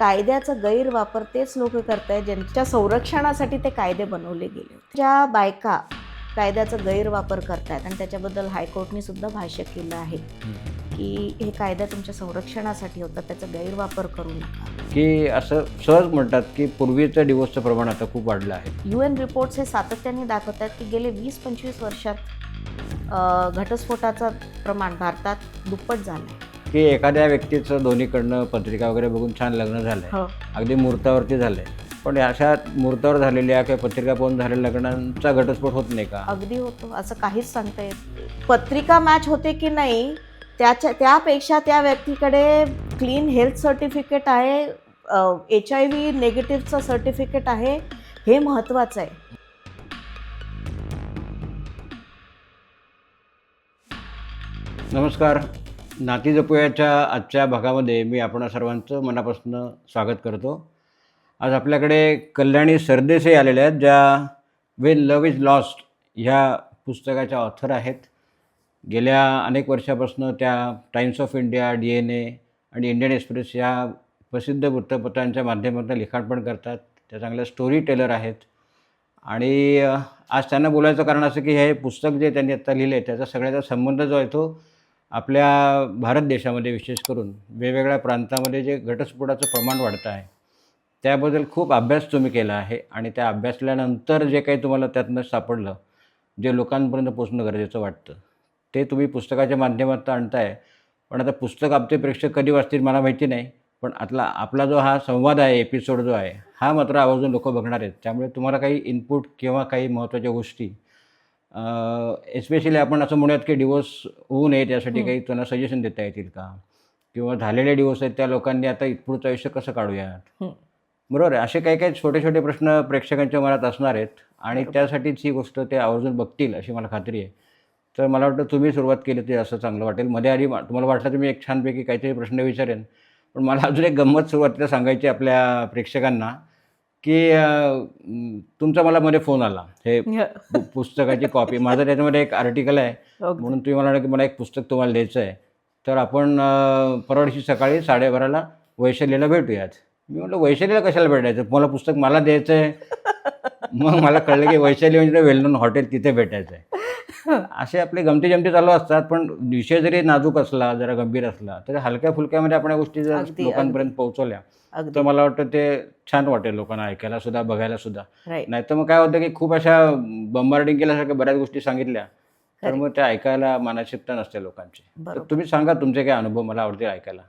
कायद्याचा गैरवापर तेच लोक करतायत ज्यांच्या संरक्षणासाठी ते कायदे बनवले गेले ज्या बायका कायद्याचा गैरवापर करतायत आणि त्याच्याबद्दल हायकोर्टने सुद्धा भाष्य केलं आहे की हे कायदा तुमच्या संरक्षणासाठी होता त्याचा गैरवापर करू नका. की असं सहज म्हणतात की पूर्वीचं डिवोर्सचं प्रमाण आता खूप वाढलं आहे. यू एन रिपोर्ट्स हे सातत्याने दाखवत आहेत की गेले वीस पंचवीस वर्षात घटस्फोटाचं प्रमाण भारतात दुप्पट झालं आहे. की एखाद्या व्यक्तीचं दोन्हीकडनं पत्रिका वगैरे बघून छान लग्न झालं आहे हो. अगदी मुहूर्तावरती झालं आहे पण अशा मुहूर्तावर झालेल्या किंवा पत्रिका पाहून झालेल्या लग्नांचा घटस्फोट होत नाही का? अगदी होतो. असं काहीच सांगता येत पत्रिका मॅच होते की नाही त्याच्या त्यापेक्षा त्या व्यक्तीकडे क्लीन हेल्थ सर्टिफिकेट आहे एच आय व्ही निगेटिव्हचं सर्टिफिकेट आहे हे महत्त्वाचं आहे. नमस्कार. नाती जपूयाच्या आजच्या भागामध्ये मी आपण सर्वांचं मनापासून स्वागत करतो. आज आपल्याकडे कल्याणी सरदेसाई आलेल्या आहेत ज्या वेन लव इज लॉस्ट ह्या पुस्तकाच्या ऑथर आहेत. गेल्या अनेक वर्षापासून त्या Times of India D N A आणि इंडियन एक्सप्रेस या प्रसिद्ध वृत्तपत्रांच्या माध्यमातून लिखाण पण करतात. त्या चांगल्या स्टोरी टेलर आहेत. आणि आज त्यांना बोलायचं कारण असं की हे पुस्तक जे त्यांनी आत्ता लिहिलं आहे त्याचा सगळ्याचा संबंध जो आहे तो आपल्या भारत देशामध्ये विशेष करून वेगवेगळ्या प्रांतामध्ये जे घटस्फोटाचं प्रमाण वाढतं आहे. त्याबद्दल खूप अभ्यास तुम्ही केला आहे आणि त्या अभ्यासल्यानंतर जे काही तुम्हाला त्यातनं सापडलं जे लोकांपर्यंत पोचणं गरजेचं वाटतं ते तुम्ही पुस्तकाच्या माध्यमातून आणताय पण आता पुस्तक आपले प्रेक्षक कधी वाचतील मला माहिती नाही पण आतला आपला जो हा संवाद आहे एपिसोड जो आहे हा मात्र आवर्जून लोक बघणार आहेत त्यामुळे तुम्हाला काही इनपुट किंवा काही महत्त्वाच्या गोष्टी एस्पेशली आपण असं म्हणूयात की डिवोर्स होऊ नये त्यासाठी हं. काही त्यांना सजेशन देता येतील का किंवा झालेले डिवोर्स आहेत त्या लोकांनी आता पुढचं आयुष्य कसं काढूयात हं. बरोबर आहे. असे काही काही छोटे छोटे प्रश्न प्रेक्षकांच्या मनात असणार आहेत आणि. त्यासाठीच ही गोष्ट ते आवर्जून बघतील अशी मला खात्री आहे. तर मला वाटतं तुम्ही सुरुवात केली ते असं चांगलं वाटेल. मध्ये आधी तुम्हाला वाटलं तुम्ही एक छानपैकी काहीतरी प्रश्न विचारेन. पण मला अजून एक गंमत सुरुवातीला सांगायची आपल्या प्रेक्षकांना की तुमचा मला मध्ये फोन आला. हे पु- पुस्तकाची कॉपी. माझं त्याच्यामध्ये एक आर्टिकल आहे. म्हणून तुम्ही मला म्हणाला की मला एक पुस्तक तुम्हाला द्यायचं आहे. तर आपण अं, परवा दिवशी सकाळी साडेबाराला वैशालीला भेटूयात. मी म्हटलं वैशालीला कशाला भेटायचं मला पुस्तक मला द्यायचं आहे मग मला कळलं की वैशाली म्हणजे वेल नोन हॉटेल तिथे भेटायचं आहे असे आपले गमती जमती चालू असतात पण विषय जरी नाजूक असला जरा गंभीर असला तरी हलक्या फुलक्यामध्ये आपण या गोष्टी जर लोकांपर्यंत पोहोचवल्या तर मला वाटतं ते छान वाटेल लोकांना ऐकायला सुद्धा बघायला सुद्धा. नाही तर मग काय होतं की खूप अशा बंबार्डिंग केल्यासारख्या बऱ्याच गोष्टी सांगितल्या तर. मग त्या ऐकायला मानसिकता नसते लोकांची. तुम्ही सांगा तुमचे काय अनुभव मला आवडतील ऐकायला.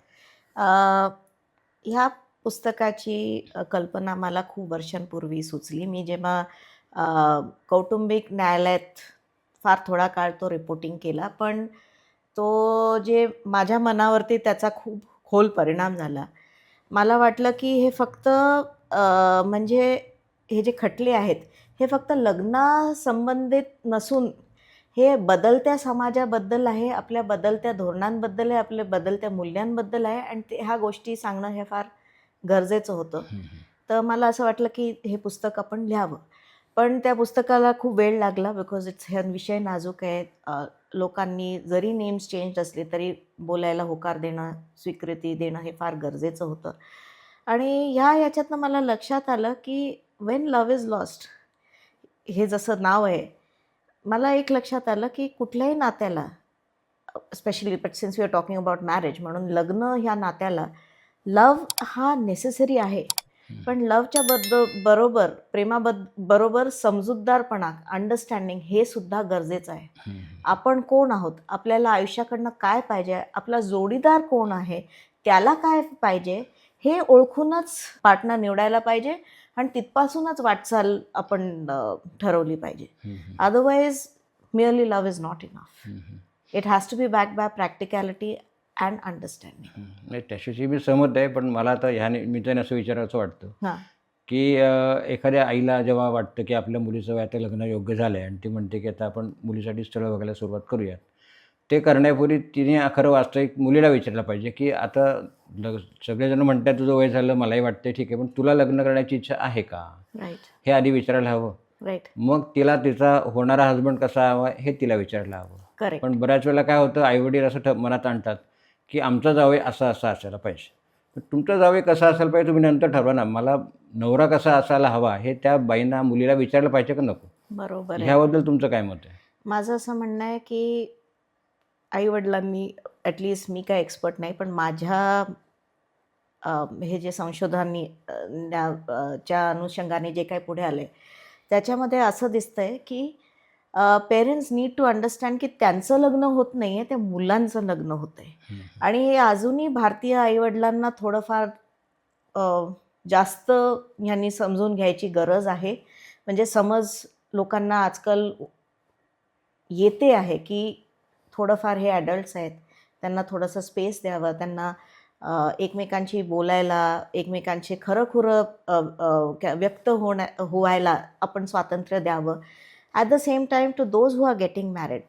ह्या पुस्तकाची कल्पना मला खूप वर्षांपूर्वी सुचली. मी जेव्हा कौटुंबिक न्यायालयात फार थोडा काळ तो रिपोर्टिंग केला पण तो जे माझ्या मनावरती त्याचा खूप खोल परिणाम झाला. मला वाटलं की हे फक्त म्हणजे हे जे खटले आहेत हे फक्त लग्नासंबंधित नसून हे बदलत्या समाजाबद्दल आहे आपल्या बदलत्या धोरणांबद्दल आहे आपल्या बदलत्या मूल्यांबद्दल आहे आणि ते ह्या गोष्टी सांगणं हे फार गरजेचं होतं. तर मला असं वाटलं की हे पुस्तक आपण लिहावं. पण त्या पुस्तकाला खूप वेळ लागला बिकॉज इट्स हे विषय नाजूक आहे लोकांनी जरी नेम्स चेंज असले तरी बोलायला होकार देणं स्वीकृती देणं हे फार गरजेचं होतं. आणि ह्या याच्यातनं मला लक्षात आलं की वेन लव इज लॉस्ट हे जसं नाव आहे मला एक लक्षात आलं की कुठल्याही नात्याला specially but since we are talking about marriage म्हणून लग्न ह्या नात्याला लव हा नेसेसरी आहे. पण लवच्या बद्द बरोबर प्रेमाबद्द बरोबर समजूतदारपणा अंडरस्टँडिंग हे सुद्धा गरजेचं आहे. आपण कोण आहोत? आपल्याला आयुष्याकडनं काय पाहिजे? आपला जोडीदार कोण आहे? त्याला काय पाहिजे? हे ओळखूनच पार्टनर निवडायला पाहिजे आणि तिथपासूनच वाटचाल आपण ठरवली पाहिजे. Otherwise merely love is not enough it has to be back by practicality and understanding नाही त्याच्याशी मी सहमत आहे पण मला आता ह्या निमित्ताने असं विचारायचं वाटतं की एखाद्या आईला जेव्हा वाटतं की आपल्या मुलीचं वय आता लग्न योग्य झालं आहे आणि ती म्हणते की आता आपण मुलीसाठी स्थळं बघायला सुरुवात करूयात ते करण्यापूर्वी तिने खरं वास्तविक मुलीला विचारलं पाहिजे की आता लग सगळेजण म्हणतात तुझं वय झालं मलाही वाटतं ठीक आहे पण तुला लग्न करण्याची इच्छा आहे का? हे आधी विचारायला हवं. राईट मग तिला तिचा होणारा हजबंड कसा हवा हे तिला विचारलं हवं. पण बऱ्याच वेळेला काय होतं आईवडील असं मनात आणतात की आमचा जावई असा असा असायला पाहिजे. पण तुमचा जावई कसा असायला पाहिजे तुम्ही नंतर ठरवा ना. मला नवरा कसा असायला हवा हे त्या बाईंना मुलीला विचारलं पाहिजे का नको? बरोबर आहे. ह्याबद्दल तुमचं काय मत आहे? माझं असं म्हणणं आहे की आईवडिलांनी ॲटलिस्ट मी काय एक्सपर्ट नाही पण माझ्या हे जे अ, च्या अनुषंगाने जे काही पुढे आले त्याच्यामध्ये असं दिसतंय की पेरेंट्स नीड टू अंडरस्टँड की त्यांचं लग्न होत नाही आहे ते मुलांचं लग्न होत आहे आणि हे अजूनही भारतीय आईवडिलांना थोडंफार जास्त ह्यांनी समजून घ्यायची गरज आहे. म्हणजे समज लोकांना आजकाल येते आहे की थोडंफार हे ॲडल्ट्स आहेत त्यांना थोडंसं स्पेस द्यावं त्यांना एकमेकांशी बोलायला एकमेकांशी खरं खुरं व्यक्त होण्या व्हायला आपण स्वातंत्र्य द्यावं. At the same time to those who are getting married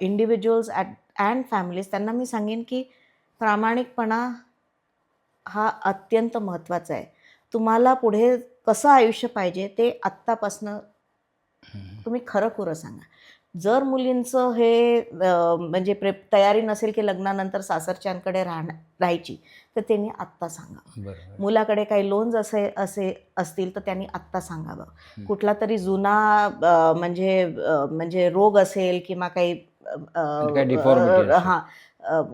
individuals at and families त्यांना मी सांगेन की प्रामाणिकपणा हा अत्यंत महत्त्वाचा आहे. तुम्हाला पुढे कसं आयुष्य पाहिजे ते आत्तापासनं तुम्ही खरं खुरं सांगा. जर मुलींचं हे म्हणजे प्रे तयारी नसेल की लग्नानंतर सासरच्यांकडे राहण्या राहायची तर त्यांनी आत्ता सांगावं. मुलाकडे काही लोन्स असे असे असतील तर त्यांनी आत्ता सांगावं. कुठला तरी जुना म्हणजे म्हणजे रोग असेल किंवा काही असेल. हां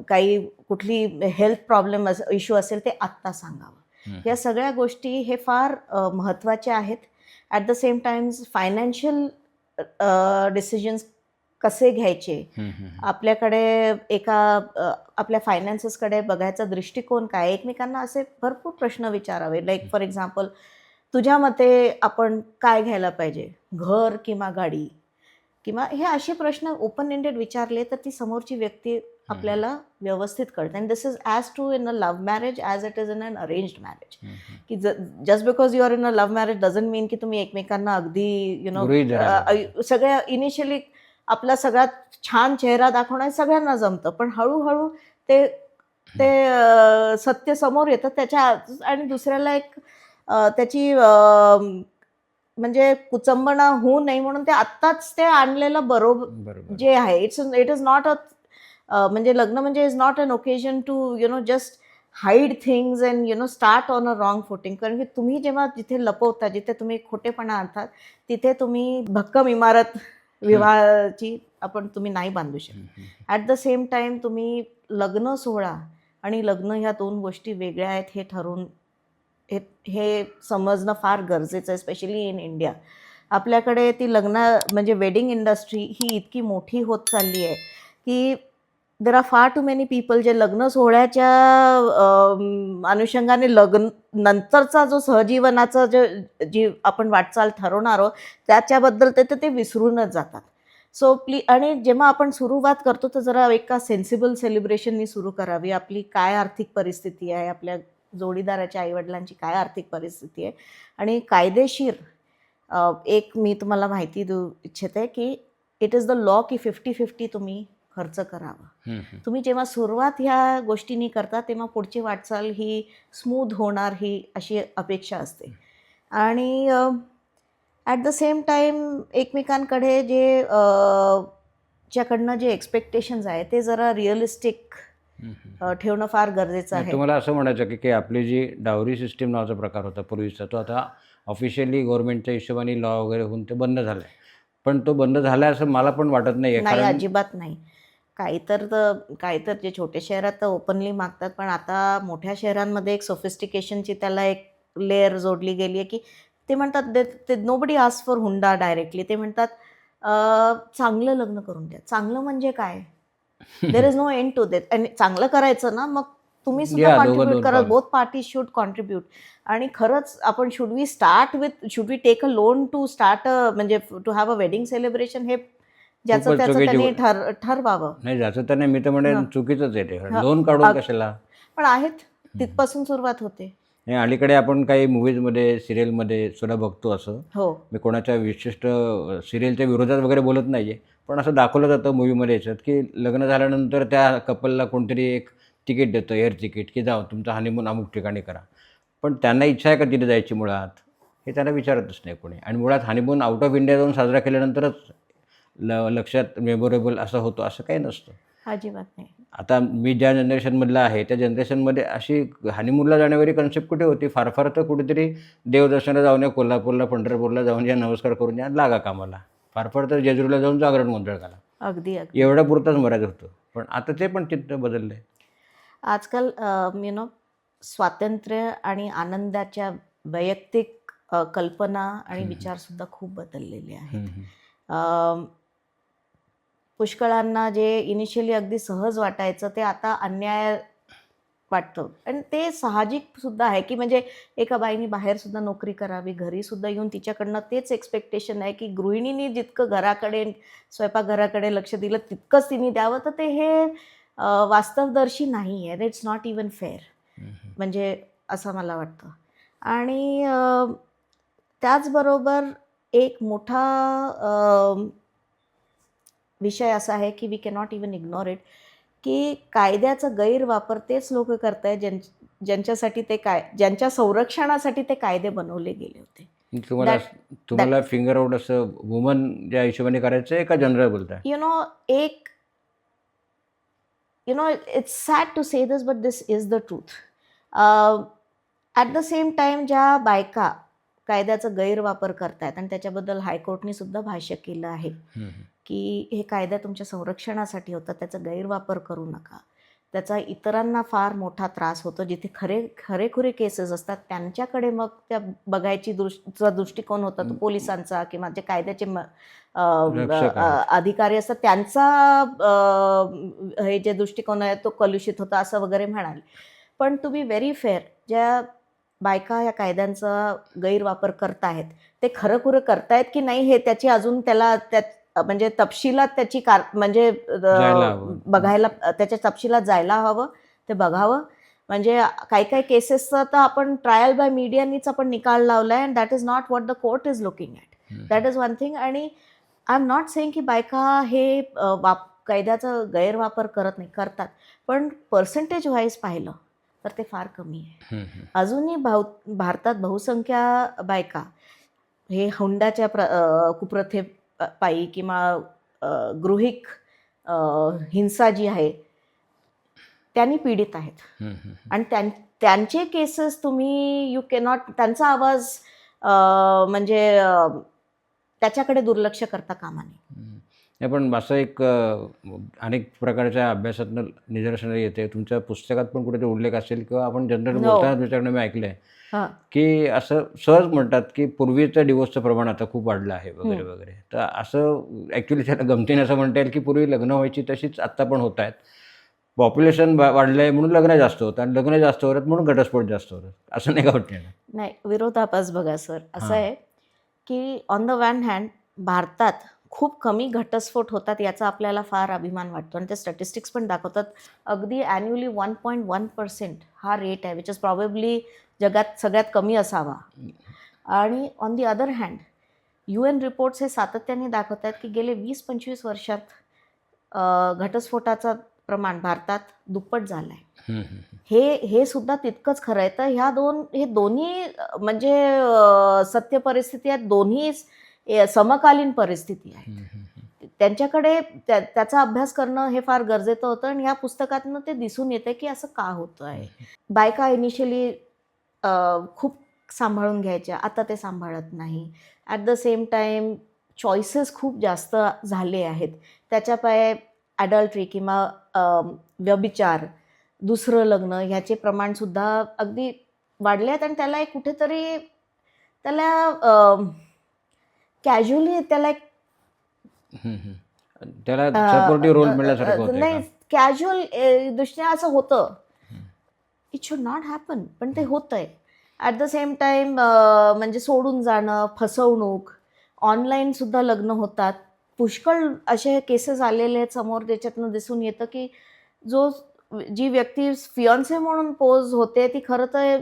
काही कुठली हेल्थ प्रॉब्लेम इश्यू असेल ते आत्ता सांगावं. या सगळ्या गोष्टी हे फार महत्त्वाच्या आहेत. At the same times financial decisions कसे घ्यायचे? आपल्याकडे एका आपल्या फायनान्सेसकडे बघायचा दृष्टिकोन काय? एकमेकांना असे भरपूर प्रश्न विचारावे. लाईक फॉर एक्झाम्पल तुझ्या मते आपण काय घ्यायला पाहिजे? घर किंवा गाडी? किंवा हे असे प्रश्न ओपन एंडेड विचारले तर ती समोरची व्यक्ती आपल्याला व्यवस्थित कळते. And this is as true in a love marriage as it is in an arranged marriage की just because you are in a love marriage doesn't mean की तुम्ही एकमेकांना अगदी यु नो सगळ्या इनिशियली आपला सगळ्यात छान चेहरा दाखवणं हे सगळ्यांना जमतं. पण हळूहळू ते ते सत्य समोर येतं. त्याच्या आणि दुसऱ्याला एक त्याची म्हणजे कुचंबणा होऊ नये म्हणून ते आत्ताच ते आणलेलं बरोबर बरोबर. जे आहे. It's it is not a म्हणजे लग्न म्हणजे is not an occasion to you know just hide things and you know start on a wrong footing कारण की तुम्ही जेव्हा जिथे लपवता जिथे तुम्ही खोटेपणा आणतात तिथे तुम्ही भक्कम इमारत विवाहाची आपण तुम्ही नाही बांधू शकत. ॲट द सेम टाईम तुम्ही लग्न सोहळा आणि लग्न ह्या दोन गोष्टी वेगळ्या आहेत हे ठरवून हे हे समजणं फार गरजेचं आहे स्पेशली इन इंडिया आपल्याकडे ती लग्न म्हणजे वेडिंग इंडस्ट्री ही इतकी मोठी होत चालली आहे की there are far too many people जे लग्न सोहळ्याच्या अनुषंगाने लग्न नंतरचा जो सहजीवनाचा जे जी आपण वाटचाल ठरवणार आहोत त्याच्याबद्दल ते तर ते विसरूनच जातात. सो प्ली आणि जेव्हा आपण सुरुवात करतो तर जरा एका सेन्सिबल सेलिब्रेशननी सुरू करावी. आपली काय आर्थिक परिस्थिती आहे? आपल्या जोडीदाराच्या आईवडिलांची काय आर्थिक परिस्थिती आहे? आणि कायदेशीर एक मी तुम्हाला माहिती देऊ इच्छिते की इट इज द लॉ की फिफ्टी फिफ्टी तुम्ही खर्च करावा. तुम्ही जेव्हा सुरुवात ह्या गोष्टींनी करता तेव्हा पुढची वाटचाल ही स्मूथ होणार ही अशी अपेक्षा असते. आणि ॲट द सेम टाईम एकमेकांकडे जे अ, च्याकडनं जे एक्सपेक्टेशन्स आहे ते जरा रिअलिस्टिक ठेवणं फार गरजेचं आहे. तुम्हाला असं म्हणायचं की की आपली जी डावरी सिस्टीम नावाचा प्रकार होता पूर्वीचा तो आता ऑफिशियली गव्हर्नमेंटच्या हिशोबाने लॉ वगैरे होऊन ते बंद झालं आहे पण तो बंद झाला असं मला पण वाटत नाही अजिबात नाही. काही तर काही तर जे छोटे शहरात तर ओपनली मागतात. पण आता मोठ्या शहरांमध्ये एक सोफिस्टिकेशनची त्याला एक लेअर जोडली गेली आहे की ते म्हणतात ते nobody ask for hunda directly ते म्हणतात चांगलं लग्न करून द्या. चांगलं म्हणजे काय? There is no end to that आणि चांगलं करायचं ना मग तुम्ही सुद्धा कॉन्ट्रीब्यूट करा. Both party. शुड कॉन्ट्रीब्यूट आणि खरंच आपण should we start with should we take a loan to start a म्हणजे to have a wedding celebration हे ज्याचं त्याचं त्यांनी ठर ठरवावं. नाही ज्याचं त्याने मी तर म्हणेन हां. चुकीचंच आहे ते. लोन काढून कशाला? पण आहेत. तिथपासून सुरुवात होते. नाही अलीकडे आपण काही मूवीजमध्ये सिरियलमध्ये सुद्धा बघतो असं. हो. मी कोणाच्या विशिष्ट सिरियलच्या विरोधात वगैरे बोलत नाही आहे पण असं दाखवलं जातं मूवीमध्ये याच्यात की लग्न झाल्यानंतर त्या कपलला कोणतरी एक तिकीट देतं एअर तिकीट की जाऊ तुमचा हनीमून अमुक ठिकाणी करा. पण त्यांना इच्छा आहे का तिथे जायची मुळात? हे त्यांना विचारतच नाही कोणी. आणि मुळात हनीमून आउट ऑफ इंडिया जाऊन साजरा केल्यानंतरच ल लक्षात मेमोरेबल असं होतं असं काही नसतं. अजिबात नाही. आता मी ज्या जनरेशनमधला आहे त्या जनरेशनमध्ये अशी हनीमूनला जाण्यावरी कन्सेप्ट कुठे होती? फार फार तर कुठेतरी देवदर्शनाला जाऊन या कोल्हापूरला पंढरपूरला जाऊन या नमस्कार करून या लागा कामाला. फार फार तर जेजुरीला जाऊन जागरण गोंधळ घाला अगदी. एवढ्या पुरताच मर्यादित होतं. पण आता ते पण चित्र बदललं आहे आजकाल यु नो स्वातंत्र्य आणि आनंदाच्या वैयक्तिक कल्पना आणि. विचारसुद्धा खूप बदललेले आहेत. पुष्कळांना जे इनिशियली अगदी सहज वाटायचं ते आता अन्याय वाटतं. आणि ते साहजिक सुद्धा आहे की म्हणजे एका बाईने बाहेर सुद्धा नोकरी करावी घरी सुद्धा येऊन तिच्याकडनं तेच एक्सपेक्टेशन आहे की गृहिणीने जितकं घराकडे स्वयंपाकघराकडे लक्ष दिलं तितकंच तिने द्यावं. तर ते हे वास्तवदर्शी नाही आहे इट्स नॉट इवन फेअर म्हणजे असं मला वाटतं. आणि त्याचबरोबर एक मोठा विषय असा आहे की we cannot even ignore it की कायद्याचा गैरवापर तेच लोक करत आहेत ज्यां ज्यांच्यासाठी ते काय ज्यांच्या संरक्षणासाठी ते कायदे बनवले गेले होते. तुम्हाला तुम्हाला फिंगर आउट असं वुमन ज्या हिशोबाने करायचं आहे का जनरल बोलताय यु नो एक you know it's sad to say this but this is the truth at the same time ज्या बायका कायद्याचा गैरवापर करतायत आणि त्याच्याबद्दल हायकोर्टने सुद्धा भाष्य केलं आहे. की हे कायदा तुमच्या संरक्षणासाठी होता त्याचा गैरवापर करू नका त्याचा इतरांना फार मोठा त्रास होतो जिथे खरे खरेखुरे केसेस असतात त्यांच्याकडे मग त्या बघायची दृष् चा दृष्टिकोन होता तो. पोलिसांचा किंवा जे कायद्याचे. अधिकारी असतात त्यांचा हे जे दृष्टिकोन आहे तो कलुषित होता असं वगैरे म्हणाले पण बी व्हेरी फेअर ज्या बायका या कायद्यांचा गैरवापर करतायत ते खरंखुरं करतायत की नाही हे त्याची अजून त्याला त्या म्हणजे तपशिलात त्याची कार म्हणजे. बघायला त्याच्या तपशिलात जायला हवं ते बघावं म्हणजे काही काही केसेसचा तर आपण ट्रायल बाय मीडियानीच आपण निकाल लावला आहे and that is not what the court is looking at. That is one thing आणि आय एम नॉट सेईंग की बायका हे वाप कायद्याचा गैरवापर करत नाही करतात पण पर्सेंटेज वाईज पाहिलं तर ते फार कमी आहे. अजूनही भाऊ भारतात बहुसंख्या बायका हे हुंडाच्या प्र कुप्रथे पायी किंवा गृहिक हिंसा जी आहे त्यांनी पीडित आहेत. आणि त्यां त्यांचे केसेस तुम्ही यू कॅनॉट त्यांचा आवाज म्हणजे त्याच्याकडे दुर्लक्ष करता कामा नये. पण असं एक अनेक प्रकारच्या अभ्यासातनं निदर्शनं येते. तुमच्या पुस्तकात पण कुठेतरी उल्लेख असेल किंवा आपण जनरल हो. बोलताना तुमच्याकडे मी ऐकलं आहे की असं सहज म्हणतात की पूर्वीचं डिवोर्सचं प्रमाण आता खूप वाढलं आहे वगैरे. वगैरे. तर असं ॲक्च्युली त्याला गमतीने असं म्हणता येईल की पूर्वी लग्न व्हायची तशीच आत्ता पण होत आहेत. पॉप्युलेशन वाढलं आहे म्हणून लग्न जास्त होतं आणि लग्न जास्त होतात म्हणून घटस्फोट जास्त होतात असं नाही का वाटतं नाही विरोधाभास बघा सर. असं. आहे की ऑन द वन हँड भारतात खूप कमी घटस्फोट होतात याचा आपल्याला फार अभिमान वाटतो आणि ते स्टॅटिस्टिक्स पण दाखवतात. अगदी annually one point one percent हा रेट आहे विच इज प्रॉबेबली जगात सगळ्यात कमी असावा. आणि on the other hand U N reports हे सातत्याने दाखवत आहेत की गेले वीस पंचवीस वर्षात घटस्फोटाचं प्रमाण भारतात दुप्पट झालं आहे हे हे सुद्धा तितकंच खरं आहे. तर ह्या दोन हे दोन्ही म्हणजे सत्य परिस्थिती आहेत दोन्ही समकालीन परिस्थिती आहे हम्म, हम्म, हम्म. त्यांच्याकडे त्या त्याचा अभ्यास करणं हे फार गरजेचं होतं आणि ह्या पुस्तकातनं ते दिसून येते की असं का होतं आहे बायका इनिशियली खूप सांभाळून घ्यायच्या. आता ते सांभाळत नाही. At the same time choices खूप जास्त झाले आहेत. त्याच्या पाय ॲडल्ट्री किंवा व्यभिचार दुसरं लग्न ह्याचे प्रमाणसुद्धा अगदी वाढले आहेत आणि त्याला एक कुठेतरी त्याला कॅज्युअली त्याला एक. त्याला सपोर्टिव्ह रोल नाही कॅज्युअल दृष्ट्या असं होतं. इट शुड नॉट हॅपन पण ते होतं आहे ॲट द सेम टाईम म्हणजे सोडून जाणं फसवणूक ऑनलाईन सुद्धा लग्न होतात. पुष्कळ असे केसेस आलेले आहेत समोर त्याच्यातनं दिसून येतं की जो जी व्यक्ती फियॉन्से म्हणून पोज होते ती खरं तर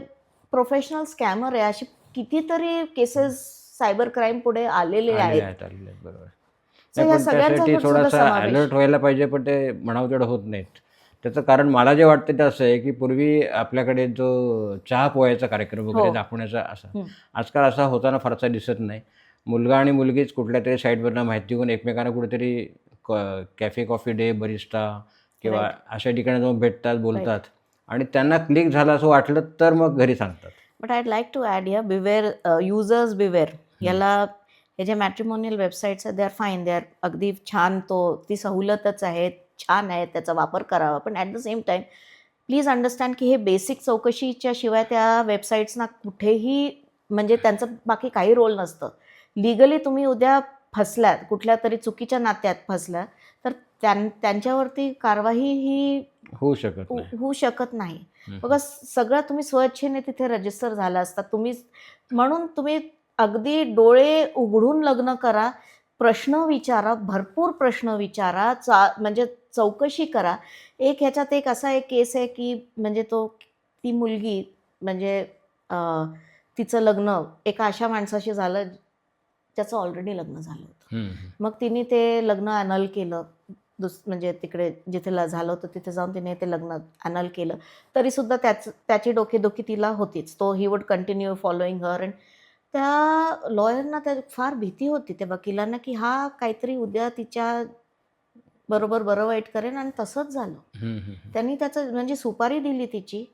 प्रोफेशनल स्कॅमर आहे. अशी कितीतरी केसेस सायबर क्राईम पुढे आलेले आहेत. बरोबर. सुद्धा थोडासा. अलर्ट व्हायला पाहिजे पण ते म्हणावं तेवढं होत नाहीत. त्याचं कारण मला जे वाटतं ते असं आहे की पूर्वी आपल्याकडे जो चहा पोहायचा कार्यक्रम वगैरे हो. दाखवण्याचा असा. आजकाल असा होताना फारसा दिसत नाही. मुलगा आणि मुलगीच कुठल्या तरी साईडवरनं माहिती घेऊन एकमेकांना कुठेतरी कॅफे कॉफी डे बरिस्टा किंवा. अशा ठिकाणी जाऊन भेटतात बोलतात आणि त्यांना क्लिक झालं असं वाटलं तर मग घरी सांगतात. But I'd like to add या बिवेअर युजर्स बिवेअर याला हे जे मॅट्रिमोनियल वेबसाईट्स आहेत they are fine they are अगदी छान तो ती सवलतच आहे छान आहे त्याचा वापर करावा. पण at the same time please understand की हे बेसिक चौकशीच्या शिवाय त्या वेबसाईट्सना कुठेही म्हणजे त्यांचं बाकी काही रोल नसतं. लिगली तुम्ही उद्या फसल्यात कुठल्या तरी चुकीच्या नात्यात फसल्या तर त्यां त्यांच्यावरती कारवाई ही होऊ शकत हो- नाही. होऊ शकत नाही. बघा सगळं तुम्ही स्वच्छेने तिथे रजिस्टर झाला असता तुम्ही म्हणून तुम्ही अगदी डोळे उघडून लग्न करा प्रश्न विचारा भरपूर प्रश्न विचारा चा म्हणजे चौकशी करा. एक ह्याच्यात एक असा एक केस आहे की म्हणजे तो ती मुलगी म्हणजे तिचं लग्न एका अशा माणसाशी झालं ज्याचं ऑलरेडी लग्न झालं होतं. मग तिने ते लग्न अनल केलं. दुस म्हणजे तिकडे जिथे झालं होतं तिथे जाऊन तिने ते लग्न अनल केलं. तरीसुद्धा त्याच त्याची डोकेदुखी तिला होतीच. तो he would continue following her and त्या लॉयरना त्या फार भीती होती. त्या वकिलांना की हा काहीतरी उद्या तिच्या बरोबर बरं वाईट करेन आणि तसंच झालं. त्यांनी त्याचं म्हणजे सुपारी दिली तिची.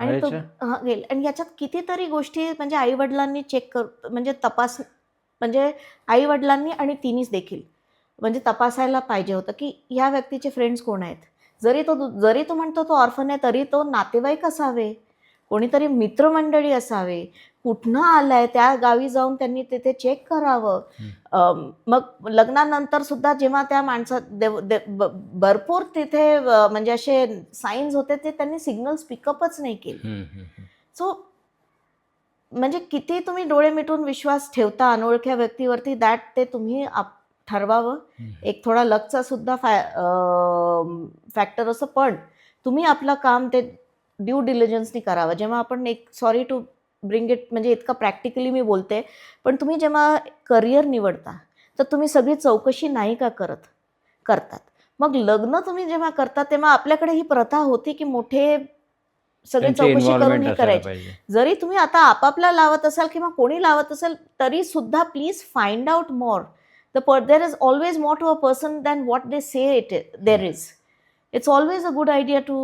आणि तो. हा, गेल. आणि याच्यात कितीतरी गोष्टी म्हणजे आईवडिलांनी चेक कर म्हणजे तपास म्हणजे आईवडिलांनी आणि तिनीच देखील. म्हणजे तपासायला पाहिजे होतं की ह्या व्यक्तीचे फ्रेंड्स कोण आहेत? जरी तो जरी तो म्हणतो तो ऑर्फन आहे तरी तो नातेवाईक असावे. कोणीतरी मित्रमंडळी असावे. कुठनं आलाय त्या गावी जाऊन त्यांनी तिथे चेक करावं. मग लग्नानंतर सुद्धा जेव्हा त्या माणसात देव- दे- भरपूर तिथे म्हणजे असे साईन्स होते ते त्यांनी सिग्नल्स पिकअपच नाही केले. सो म्हणजे किती तुम्ही डोळे मिटून विश्वास ठेवता अनोळख्या व्यक्तीवरती दॅट ते तुम्ही ठरवावं. एक थोडा लकचा सुद्धा फॅ फॅक्टर असं पण तुम्ही आपलं काम ते ड्यू डिलिजन्सनी करावं. जेव्हा आपण एक सॉरी टू ब्रिंग इट म्हणजे इतकं प्रॅक्टिकली मी बोलते पण तुम्ही जेव्हा करिअर निवडता तर तुम्ही सगळी चौकशी नाही का करत करतात? मग लग्न तुम्ही जेव्हा करता तेव्हा आपल्याकडे ही प्रथा होती की मोठे सगळे चौकशी करून हे करायची. जरी तुम्ही आता आपापला लावत असाल किंवा कोणी लावत असेल तरी सुद्धा please find out more the per there is always more to a person than what they say it there is it's always a good idea to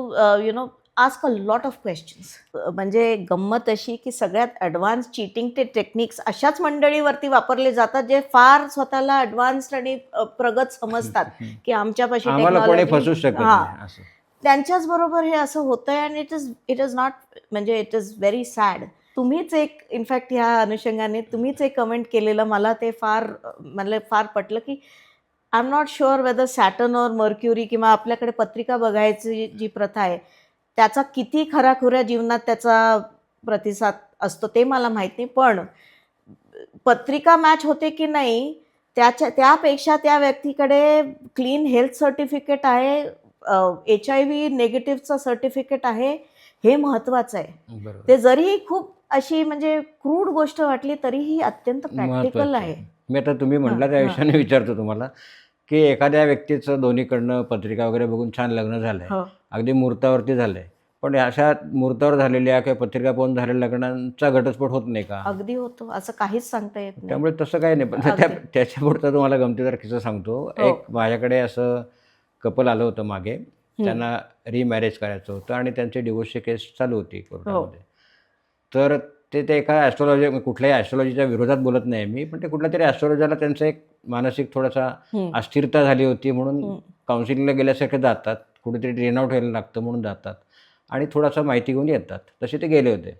you know ask a lot of questions म्हणजे गंमत अशी की सगळ्यात advance cheating ते techniques अशाच मंडळीवरती वापरले जातात जे फार स्वतःला ॲडव्हान्स्ड आणि प्रगत समजतात. की आमच्यापाशी हा. त्यांच्याच बरोबर हे असं होतंय आणि it is it is not म्हणजे इट इज व्हेरी सॅड तुम्हीच एक इनफॅक्ट ह्या अनुषंगाने तुम्हीच एक कमेंट केलेलं मला ते फार मला फार पटलं की I am not sure whether Saturn or Mercury किंवा आपल्याकडे पत्रिका बघायची जी प्रथा आहे त्याचा किती खऱ्याखुऱ्या जीवनात त्याचा प्रतिसाद असतो ते मला माहीत नाही पण पत्रिका मॅच होते की नाही त्याच्या त्यापेक्षा त्या व्यक्तीकडे क्लीन हेल्थ सर्टिफिकेट आहे एच आय व्ही निगेटिव्हचं सर्टिफिकेट आहे हे महत्वाचं आहे. ते जरी खूप अशी म्हणजे क्रूड गोष्ट वाटली तरीही अत्यंत प्रॅक्टिकल आहे. मी आता तुम्ही म्हटला त्या. विषयाने विचारतो तुम्हाला. की एखाद्या व्यक्तीचं दोन्हीकडनं पत्रिका वगैरे बघून छान लग्न झालंय. हो. अगदी मुहूर्तावरती झालंय. पण अशा मुहूर्तावर झालेल्या किंवा पत्रिका पाहून झालेल्या लग्नांचा घटस्फोट होत नाही का? अगदी होतो. असं काहीच सांगता येत नाही. त्यामुळे तसं काही नाही. पण त्या अगदी. त्याच्यापुरता तुम्हाला गमतीदार किस्सा सांगतो. हो. एक माझ्याकडे असं कपल आलं होतं मागे. त्यांना रिमॅरेज करायचं होतं आणि त्यांची डिवोर्सची केस चालू होती कोर्टामध्ये. तर ते ते एका ॲस्ट्रॉलॉजी कुठल्याही ॲस्ट्रॉलॉजीच्या विरोधात बोलत नाही मी पण ते कुठल्या तरी ॲस्ट्रॉलॉजीला त्यांचं एक मानसिक थोडासा. अस्थिरता झाली होती म्हणून. काउन्सिलिंगला गेल्यासारखे जातात कुठेतरी ड्रेन आउट व्हायला लागतं म्हणून जातात. आणि थोडासा माहिती घेऊन येतात. तसे ते गेले होते.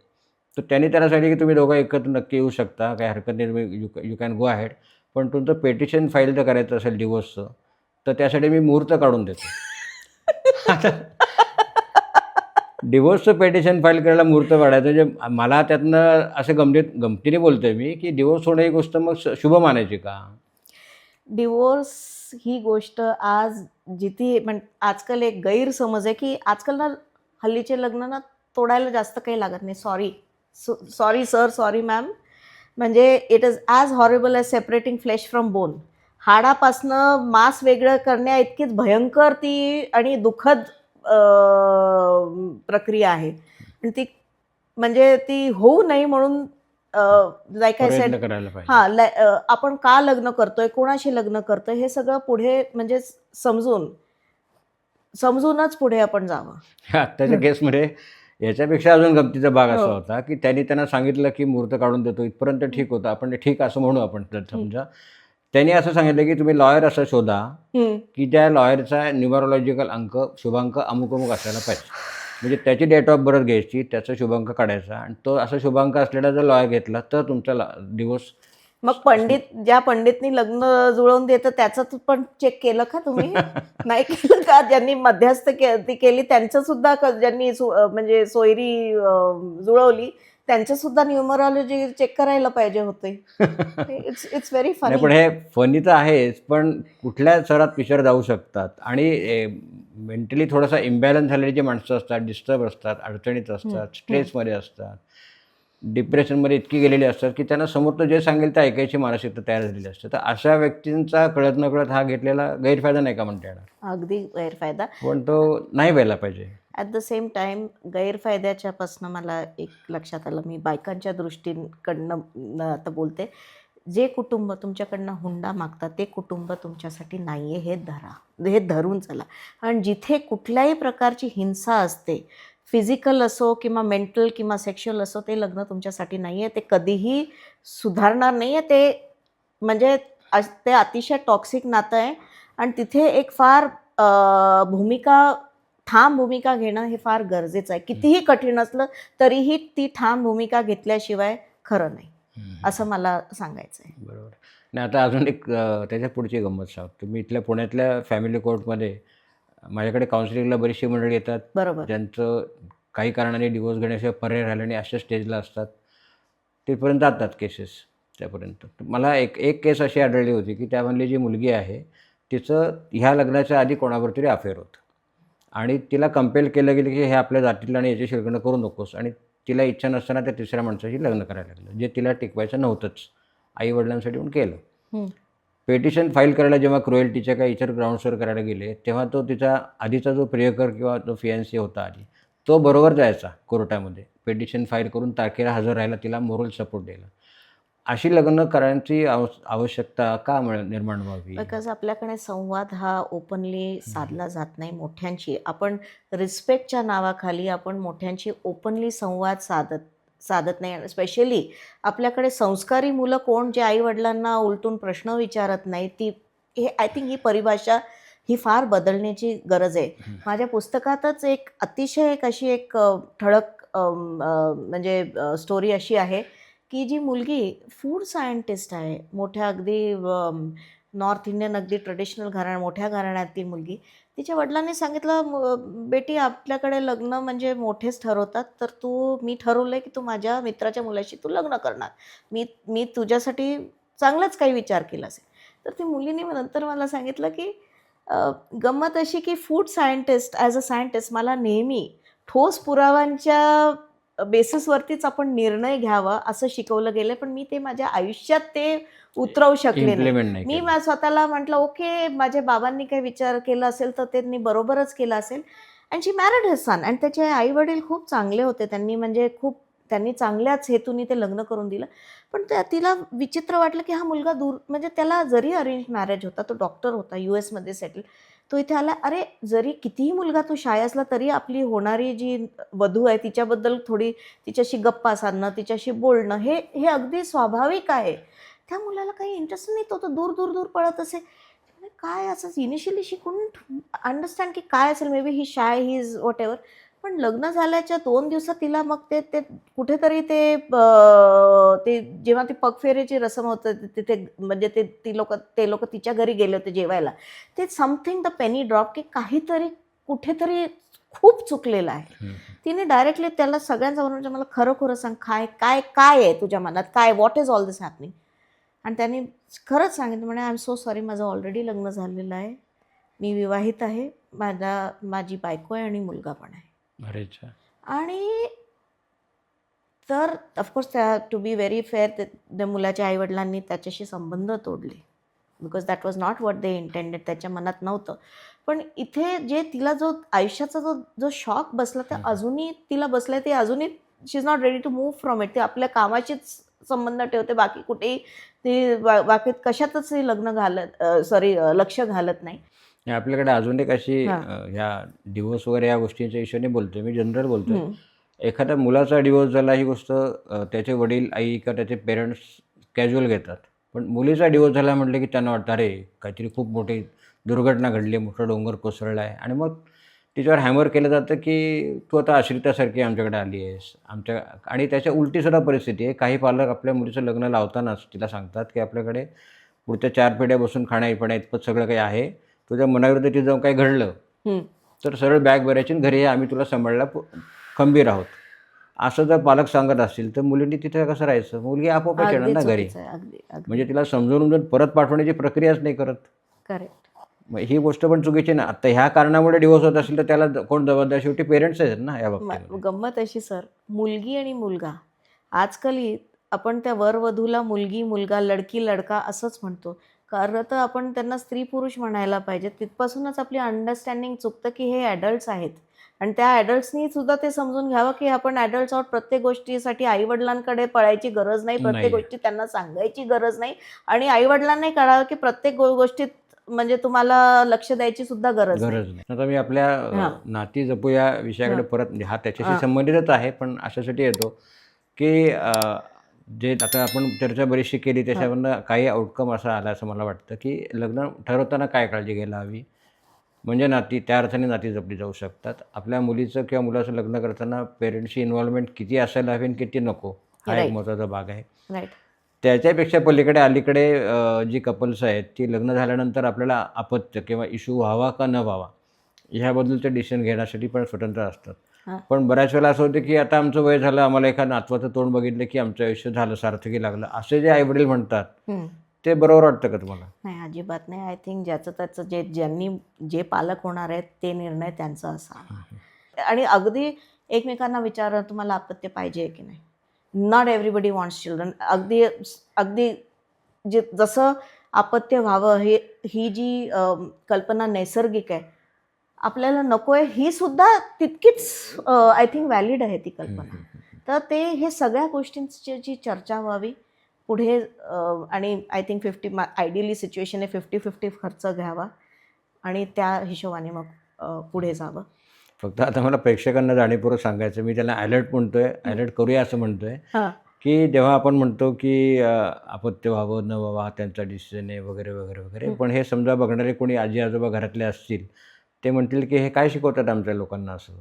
तर त्यांनी त्याला सांगितलं की तुम्ही दोघं एकत्र नक्की येऊ शकता काही हरकत नाही तुम्ही you you can go ahead पण तुमचं पेटिशन फाईल जर करायचं असेल डिवोर्सचं तर त्यासाठी मी मुहूर्त काढून देतो. डिवोर्सचं पेटिशन फाईल करायला मुहूर्त काढायचं म्हणजे मला त्यातनं असं गमतीत गमतीने बोलतोय मी की डिवोर्स होणं ही गोष्ट मग श- शुभ मानायची का? डिवोर्स ही गोष्ट आज जिथे म्हण आजकाल एक गैरसमज आहे की आजकाल ना हल्लीचे लग्न ना तोडायला जास्त काही लागत नाही. Sorry sorry sir sorry ma'am म्हणजे it is as horrible as separating flesh from bone हाडापासनं मांस वेगळं करण्या इतकीच भयंकर ती आणि दुःखद प्रक्रिया आहे. आणि ती म्हणजे ती होऊ नये म्हणून लाईक आय सेड हा आपण का लग्न करतोय कोणाशी लग्न करतोय हे सगळं पुढे म्हणजे समजून समजूनच पुढे आपण जावं. आत्ताच्या केसमध्ये याच्यापेक्षा अजून गमतीचा भाग असा हो. होता की त्यांनी त्यांना सांगितलं की मुहूर्त काढून देतो इथपर्यंत ठीक होतं आपण ठीक असं म्हणू आपण समजा. त्यांनी असं सांगितलं की तुम्ही लॉयर असं शोधा. की त्या लॉयरचा न्युमरोलॉजिकल अंक शुभांक अमुक अमुक असायला पाहिजे. म्हणजे त्याची डेट ऑफ बर्थ घ्यायची त्याचा शुभांक काढायचा आणि तो असा शुभांक असलेला जर लॉयर घेतला तर तुमचा दिवस मग पंडित ज्या पंडितनी लग्न जुळवून देतं त्याचं पण चेक केलं का तुम्ही? नाही केलं का? ज्यांनी मध्यस्थ केली त्यांचं सुद्धा ज्यांनी म्हणजे सोयरी जुळवली त्यांचं सुद्धा न्यूमरॉलॉजी चेक करायला पाहिजे होते. इट्स इट्स व्हेरी नाही पण फनी हे फनी तर आहेच पण कुठल्या स्तरात पिक्चर जाऊ शकतात? आणि मेंटली थोडासा इम्बॅलन्स झालेली जी माणसं असतात डिस्टर्ब असतात अडचणीत असतात स्ट्रेसमध्ये असतात डिप्रेशनमध्ये इतकी गेलेली असतात की त्यांना समोर तर जे सांगेल ते ऐकायची मानसिकता तयार झालेली असते. तर अशा व्यक्तींचा कळत न कळत हा घेतलेला गैरफायदा नाही का म्हणता येणार? अगदी गैरफायदा. पण तो नाही व्हायला पाहिजे. ॲट द सेम टाईम गैरफायद्याच्यापासनं मला एक लक्षात आलं. मी बायकांच्या दृष्टीकडनं आता बोलते. जे कुटुंब तुमच्याकडनं हुंडा मागतात ते कुटुंब तुमच्यासाठी नाही आहे हे धरा. हे धरून चला. आणि जिथे कुठल्याही प्रकारची हिंसा असते फिजिकल असो किंवा मेंटल किंवा सेक्शुअल असो ते लग्न तुमच्यासाठी नाही आहे ते कधीही सुधारणार नाही आहे ते म्हणजे ते अतिशय टॉक्सिक नातं आहे. आणि तिथे एक फार भूमिका ठाम भूमिका घेणं हे फार गरजेचं आहे. कितीही कठीण असलं तरीही ती ठाम भूमिका घेतल्याशिवाय खरं नाही. असं मला सांगायचं आहे बरोबर. नाही आता अजून एक त्याच्या पुढची गंमत सांगतो. मी इथल्या पुण्यातल्या फॅमिली कोर्टमध्ये माझ्याकडे काउन्सिलिंगला बरीचशी मंडळी येतात. बरोबर. ज्यांचं काही कारणाने डिवोर्स घेण्याशिवाय पर्याय राहिला आणि अशा स्टेजला असतात. तिथपर्यंत जातात केसेस त्यापर्यंत. मला एक एक केस अशी आढळली होती की त्यामधली जी मुलगी आहे तिचं ह्या लग्नाच्या आधी कोणावर तरी अफेअर होतं. आणि तिला कंपेल केलं गेलं की हे आपल्या जातीला आणि याची शिरकणं करू नकोस. आणि तिला इच्छा नसताना त्या तिसऱ्या माणसाशी लग्न करायला लागलं जे तिला टिकवायचं नव्हतंच. आई वडिलांसाठी पण केलं. पेटिशन फाईल करायला जेव्हा क्रुएल्टीच्या काही इतर ग्राउंड्सवर करायला गेले तेव्हा तो तिचा आधीचा जो प्रियकर किंवा जो फियन्सी होता आधी तो बरोबर जायचा कोर्टामध्ये. पेटिशन फाईल करून तारखेला हजर राहायला तिला मोरल सपोर्ट द्यायला. अशी लग्न करण्याची आव आवश्यकता का निर्माण व्हावी? बिकॉज आपल्याकडे संवाद हा ओपनली साधला जात नाही मोठ्यांशी. आपण रिस्पेक्टच्या नावाखाली आपण मोठ्यांशी ओपनली संवाद साधत साधत नाही. स्पेशली आपल्याकडे संस्कारी मुलं कोण जे आईवडिलांना उलटून प्रश्न विचारत नाही ती हे आय थिंक ही परिभाषा ही फार बदलण्याची गरज आहे. माझ्या पुस्तकातच एक अतिशय एक अशी एक ठळक म्हणजे स्टोरी अशी आहे. की जी मुलगी फूड सायंटिस्ट आहे मोठ्या अगदी नॉर्थ इंडियन अगदी ट्रेडिशनल घराण्या मोठ्या घराण्यात ती मुलगी. तिच्या वडिलांनी सांगितलं बेटी आपल्याकडे लग्न म्हणजे मोठेच ठरवतात तर तू मी ठरवलं आहे की तू माझ्या मित्राच्या मुलाशी तू लग्न करणार. मी मी तुझ्यासाठी चांगलाच काही विचार केला असेल तर ती मुलीने नंतर मला सांगितलं की गंमत अशी की food scientist as a scientist मला नेहमी ठोस पुराव्यांच्या बेसिसवरतीच आपण निर्णय घ्यावा असं शिकवलं गेलं पण मी ते माझ्या आयुष्यात ते उतरवू शकले नाही. मा- स्वतःला म्हटलं ओके माझ्या बाबांनी काही विचार केला असेल तर त्यांनी बरोबरच केला असेल. And she married his son आणि त्याचे आई वडील खूप चांगले होते. त्यांनी म्हणजे खूप त्यांनी चांगल्याच हेतूने ते लग्न करून दिलं. पण त्या तिला विचित्र वाटलं की हा मुलगा दूर म्हणजे त्याला जरी अरेंज मॅरेज होता तो डॉक्टर होता यू एसमध्ये सेटल तो इथे आला अरे जरी कितीही मुलगा तो शाळे असला तरी आपली होणारी जी वधू आहे तिच्याबद्दल थोडी तिच्याशी गप्पा साधणं तिच्याशी बोलणं हे हे अगदी स्वाभाविक आहे. त्या मुलाला काही इंटरेस्ट नाही तो तो दूर दूर दूर पळत असे. काय असं इनिशियली शिकून अंडरस्टँड की काय असेल? Maybe he shy he is whatever पण लग्न झाल्याच्या दोन दिवसात तिला मग ते ते कुठेतरी ते ते जेव्हा ती पगफेरीची रसम होतं तिथे म्हणजे ते ती लोक ते लोक तिच्या घरी गेले होते जेवायला. ते समथिंग द पेनी ड्रॉप की काहीतरी कुठेतरी खूप चुकलेलं आहे. तिने डायरेक्टली त्याला सगळ्यांसमोर म्हणजे मला खरं खरं सांग काय काय काय आहे तुझ्या मनात? काय what is all this happening आणि त्यांनी खरंच सांगितलं म्हणे आय एम सो सॉरी माझं ऑलरेडी लग्न झालेलं आहे. मी विवाहित आहे. माझा माझी बायको आहे आणि मुलगा पण आहे. आणि तर ऑफकोर्स त्या टू बी व्हेरी फेअर त्या मुलाच्या आईवडिलांनी त्याच्याशी संबंध तोडले. Because that was not what they intended त्याच्या मनात नव्हतं. पण इथे जे तिला जो आयुष्याचा जो जो शॉक बसला ते. अजूनही तिला बसलाय ते अजूनही she is not ready to move from it ते आपल्या कामाशीच संबंध ठेवते बाकी कुठेही ती बाकी कशातच लग्न घालत सॉरी लक्ष घालत नाही. आपल्याकडे अजून एक अशी ह्या डिवोर्स वगैरे या गोष्टींच्या हिशोबाने बोलतोय मी जनरल बोलतोय. एखाद्या मुलाचा डिवोर्स झाला ही गोष्ट त्याचे वडील आई किंवा त्याचे पेरेंट्स कॅज्युअल घेतात. पण मुलीचा डिवोर्स झाला म्हटलं की त्यांना वाटतं अरे काहीतरी खूप मोठी दुर्घटना घडली मोठा डोंगर कोसळला आहे आणि मग तिच्यावर हॅमर केलं जातं की तू आता आश्रितासारखी आमच्याकडे आली आहेस. आमच्या आणि त्याच्या उलटीसुद्धा परिस्थिती आहे. काही पालक आपल्या मुलीचं लग्न लावतानाच तिला सांगतात की आपल्याकडे पुढच्या चार पिढ्या बसून खाण्यापिण्या इतपत सगळं काही आहे. तुझ्या मनाविरुद्ध तिथं जाऊन काही घडलं. तर सरळ बॅग भरायची घरी ये, आम्ही तुला सांभाळला खंबीर आहोत. असं जर पालक सांगत असतील तर मुलींनी तिथे कसं राहायचं? मुलगी आपोआप येणार ना घरी. म्हणजे तिला समजून परत पाठवण्याची प्रक्रियाच नाही करत. करेक्ट मग ही गोष्ट पण चुकीची ना. आता ह्या कारणामुळे डिवोर्स होत असेल तर त्याला कोण जबाबदार? शेवटी पेरेंट्स आहेत ना या बाबतीत गंमत अशी सर मुलगी आणि मुलगा. आजकाल आपण त्या वर वधूला मुलगी मुलगा लडकी लडका असंच म्हणतो. खरं तर आपण त्यांना स्त्री पुरुष म्हणायला पाहिजे तिथपासूनच आपली अंडरस्टँडिंग चुकतं की हे ॲडल्ट्स आहेत आणि त्या ॲडल्ट्सनी सुद्धा ते समजून घ्यावं की आपण ॲडल्ट्स आहोत प्रत्येक गोष्टीसाठी आईवडिलांकडे पळायची गरज नाही प्रत्येक. गोष्टी त्यांना सांगायची गरज नाही आणि आईवडिलांनाही कळावं की प्रत्येक गोष्टीत म्हणजे तुम्हाला लक्ष द्यायची सुद्धा गरज नाही गरज नाही आता मी आपल्या. नाती जपू या विषयाकडे. परत हा त्याच्याशी. संबंधितच आहे पण अशासाठी येतो की जे आता आपण चर्चा बरीचशी केली त्याच्यामधनं काही आउटकम असा आला असं मला वाटतं की लग्न ठरवताना काय काळजी घ्यायला हवी म्हणजे नाती त्या अर्थाने नाती जपली जाऊ शकतात. आपल्या मुलीचं किंवा मुलाचं लग्न करताना पेरेंट्सची इन्व्हॉल्वमेंट किती असायला हवी आणि किती नको हा एक. महत्त्वाचा भाग आहे. त्याच्यापेक्षा पलीकडे अलीकडे जी कपल्स आहेत ती लग्न झाल्यानंतर आपल्याला अपत्य किंवा इशू व्हावा का न व्हावा ह्याबद्दलचं डिसिजन घेण्यासाठी पण स्वतंत्र असतात. पण बऱ्याच वेळेला असं होतं की आता आमचं वय झालं आम्हाला एका नातवाचं तोंड बघितलं की आमचं आयुष्य झालं सार्थकी लागलं. असे जे आईवडील म्हणतात ते बरोबर वाटतं का तुम्हाला? नाही अजिबात नाही. आय थिंक ज्याचं त्याचं जे ज्यांनी जे पालक होणार आहेत ते निर्णय त्यांचा असावा आणि अगदी एकमेकांना विचार तुम्हाला अपत्य पाहिजे की नाही? नॉट एव्हरीबडी वॉन्ट्स चिल्ड्रन अगदी अगदी जे जसं अपत्य व्हावं हे ही जी कल्पना नैसर्गिक आहे आपल्याला नको आहे ही सुद्धा तितकीच आय थिंक व्हॅलिड आहे ती कल्पना. तर ते हे सगळ्या गोष्टींची जी चर्चा व्हावी पुढे आणि I think fifty ideally situation आहे फिफ्टी फिफ्टी खर्च घ्यावा आणि त्या हिशोबाने मग पुढे जावं. फक्त आता मला प्रेक्षकांना जाणीवपूर्वक सांगायचं मी त्याला अलर्ट म्हणतोय अलर्ट करूया असं म्हणतोय हां. की जेव्हा आपण म्हणतो की अ, अपत्य व्हावं न व्हावा त्यांचा डिसिजन आहे वगैरे वगैरे वगैरे. पण हे समजा बघणारे कोणी आजी आजोबा घरातले असतील ते म्हणतील की हे काय शिकवतात आमच्या लोकांना असं.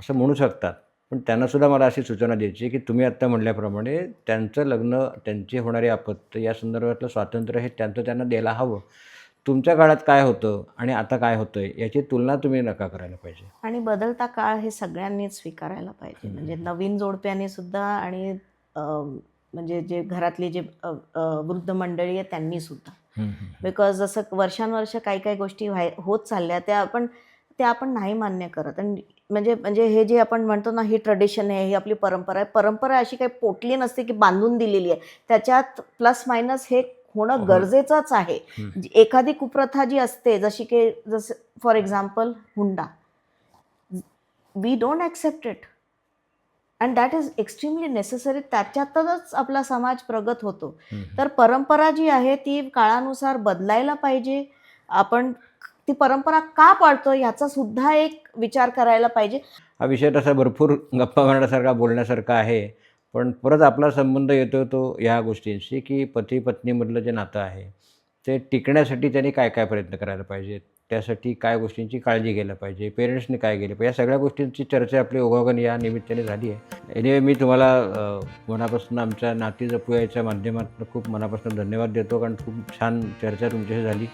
असं म्हणू शकतात. पण त्यांनासुद्धा मला अशी सूचना द्यायची की तुम्ही आत्ता म्हणल्याप्रमाणे त्यांचं लग्न त्यांची होणारी आपत्ती या संदर्भातलं स्वातंत्र्य हे त्यांचं त्यांना द्यायला हवं. तुमच्या काळात काय होतं आणि आता काय होतं आहे याची तुलना तुम्ही नका करायला पाहिजे. आणि बदलता काळ हे सगळ्यांनीच स्वीकारायला पाहिजे. म्हणजे नवीन जोडप्याने सुद्धा आणि म्हणजे जे घरातली जे वृद्ध मंडळी आहे त्यांनी सुद्धा. बिकॉज जसं वर्षानुवर्ष काही काही गोष्टी व्हाय होत चालल्या त्या आपण त्या आपण नाही मान्य करत. आणि म्हणजे म्हणजे हे जे आपण म्हणतो ना ही ट्रेडिशन आहे ही आपली परंपरा आहे परंपरा अशी काही पोटली नसते की बांधून दिलेली आहे. त्याच्यात प्लस मायनस हे होणं हो. गरजेचंच आहे. एखादी कुप्रथा जी असते जशी की जसं for example hunda. We don't accept it and that is extremely necessary त्याच्यातच आपला समाज प्रगत होतो. तर परंपरा जी आहे ती काळानुसार बदलायला पाहिजे. आपण ती परंपरा का पाळतो ह्याचा सुद्धा एक विचार करायला पाहिजे. हा विषय तसा भरपूर गप्पा मारण्यासारखा बोलण्यासारखा आहे. पण परत आपला संबंध येतो तो या गोष्टींशी की पती पत्नीमधलं जे नातं आहे ते टिकण्यासाठी त्यांनी काय काय प्रयत्न करायला पाहिजेत? त्यासाठी काय गोष्टींची काळजी घ्यायला पाहिजे पेरेंट्सनी काय केलं पाहिजे या सगळ्या गोष्टींची चर्चा आपली ओघावघन या निमित्ताने झाली आहे. एनिवे मी तुम्हाला मनापासून आमच्या नाती जपूयाच्या माध्यमातून खूप मनापासून धन्यवाद देतो कारण खूप छान चर्चा तुमच्याशी झाली.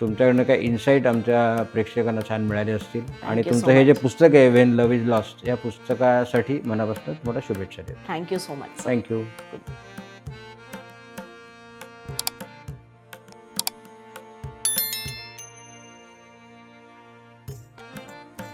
तुमच्याकडनं काही इन्साईट आमच्या प्रेक्षकांना छान मिळाले असतील. आणि तुमचं हे जे पुस्तक आहे वेन लव इज लॉस्ट या पुस्तकासाठी मनापासून तुम्हाला शुभेच्छा देतो. Thank you so much thank you